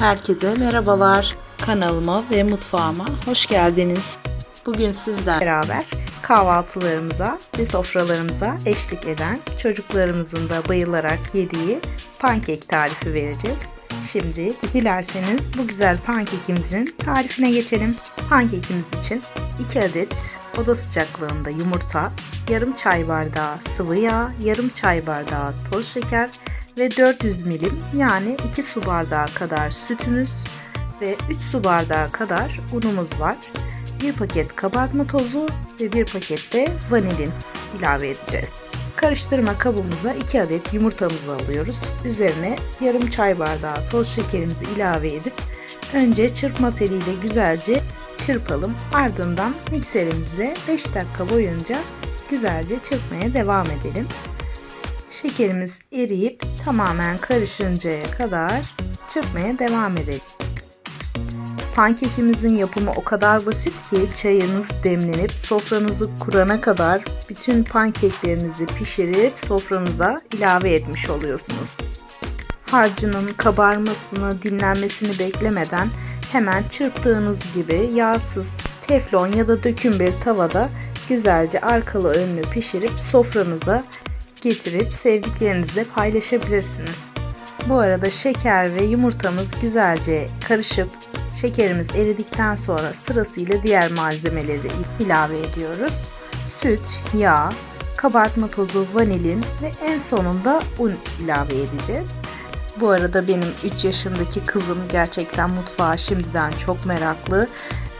Herkese merhabalar. Kanalıma ve mutfağıma hoş geldiniz. Bugün sizler Beraber kahvaltılarımıza ve sofralarımıza eşlik eden çocuklarımızın da bayılarak yediği pankek tarifi vereceğiz. Şimdi dilerseniz bu güzel pankekimizin tarifine geçelim. Pankekimiz için 2 adet oda sıcaklığında yumurta, yarım çay bardağı sıvı yağ, yarım çay bardağı toz şeker ve 400 milim yani 2 su bardağı kadar sütümüz ve 3 su bardağı kadar unumuz var. 1 paket kabartma tozu ve 1 paket de vanilin ilave edeceğiz. Karıştırma kabımıza 2 adet yumurtamızı alıyoruz. Üzerine yarım çay bardağı toz şekerimizi ilave edip önce çırpma teliyle güzelce çırpalım. Ardından mikserimizle 5 dakika boyunca güzelce çırpmaya devam edelim. Şekerimiz eriyip tamamen karışıncaya kadar çırpmaya devam edelim. Pankekimizin yapımı o kadar basit ki çayınız demlenip sofranızı kurana kadar bütün pankeklerinizi pişirip sofranıza ilave etmiş oluyorsunuz. Harcının kabarmasını, dinlenmesini beklemeden hemen çırptığınız gibi yağsız teflon ya da döküm bir tavada güzelce arkalı önlü pişirip sofranıza getirip sevdiklerinizle paylaşabilirsiniz. Bu arada şeker ve yumurtamız güzelce karışıp şekerimiz eridikten sonra sırasıyla diğer malzemeleri ilave ediyoruz. Süt, yağ, kabartma tozu, vanilin ve en sonunda un ilave edeceğiz. Bu arada benim 3 yaşındaki kızım gerçekten mutfağa şimdiden çok meraklı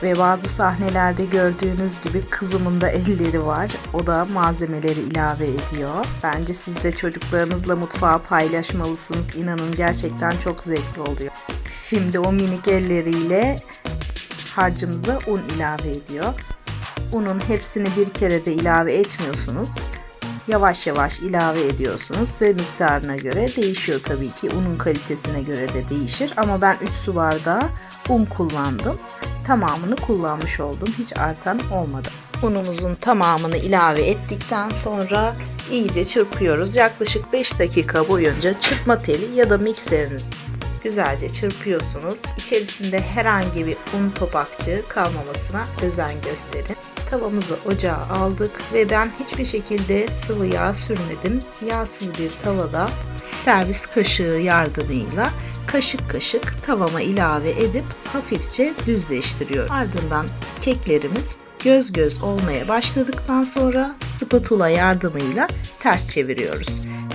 ve bazı sahnelerde gördüğünüz gibi kızımın da elleri var. O da malzemeleri ilave ediyor. Bence siz de çocuklarınızla mutfağı paylaşmalısınız. İnanın gerçekten çok zevkli oluyor. Şimdi o minik elleriyle harcımıza un ilave ediyor. Unun hepsini bir kere de ilave etmiyorsunuz. Yavaş yavaş ilave ediyorsunuz ve miktarına göre değişiyor tabii ki. Unun kalitesine göre de değişir ama ben 3 su bardağı un kullandım tamamını kullanmış oldum. Hiç artan olmadı. Unumuzun tamamını ilave ettikten sonra iyice çırpıyoruz. Yaklaşık 5 dakika boyunca çırpma teli ya da mikseriniz güzelce çırpıyorsunuz. İçerisinde herhangi bir un topakçı kalmamasına özen gösterin. Tavamızı ocağa aldık ve ben hiçbir şekilde sıvı yağ sürmedim. Yağsız bir tavada servis kaşığı yardımıyla kaşık kaşık tavama ilave edip hafifçe düzleştiriyorum. Ardından keklerimiz göz göz olmaya başladıktan sonra spatula yardımıyla ters çeviriyoruz.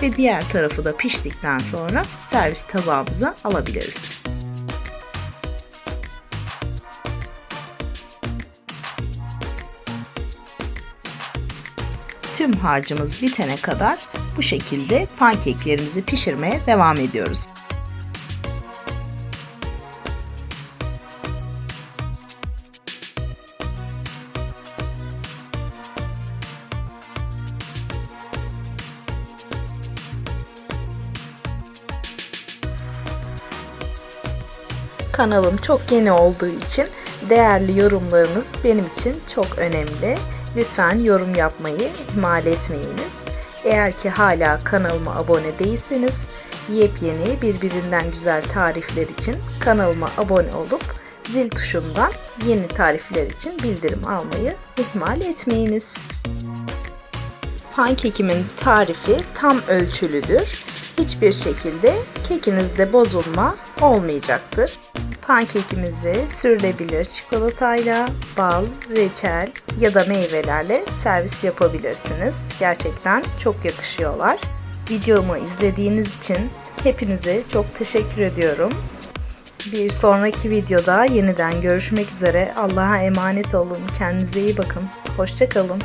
Ve diğer tarafı da piştikten sonra servis tabağımıza alabiliriz. Tüm harcımız bitene kadar bu şekilde pankeklerimizi pişirmeye devam ediyoruz. Kanalım çok yeni olduğu için değerli yorumlarınız benim için çok önemli. Lütfen yorum yapmayı ihmal etmeyiniz. Eğer ki hala kanalıma abone değilseniz yepyeni birbirinden güzel tarifler için kanalıma abone olup zil tuşundan yeni tarifler için bildirim almayı ihmal etmeyiniz. Pankekimin tarifi tam ölçülüdür. Hiçbir şekilde kekinizde bozulma olmayacaktır. Pankekimizi sürülebilir çikolatayla, bal, reçel ya da meyvelerle servis yapabilirsiniz. Gerçekten çok yakışıyorlar. Videomu izlediğiniz için hepinize çok teşekkür ediyorum. Bir sonraki videoda yeniden görüşmek üzere. Allah'a emanet olun. Kendinize iyi bakın. Hoşçakalın.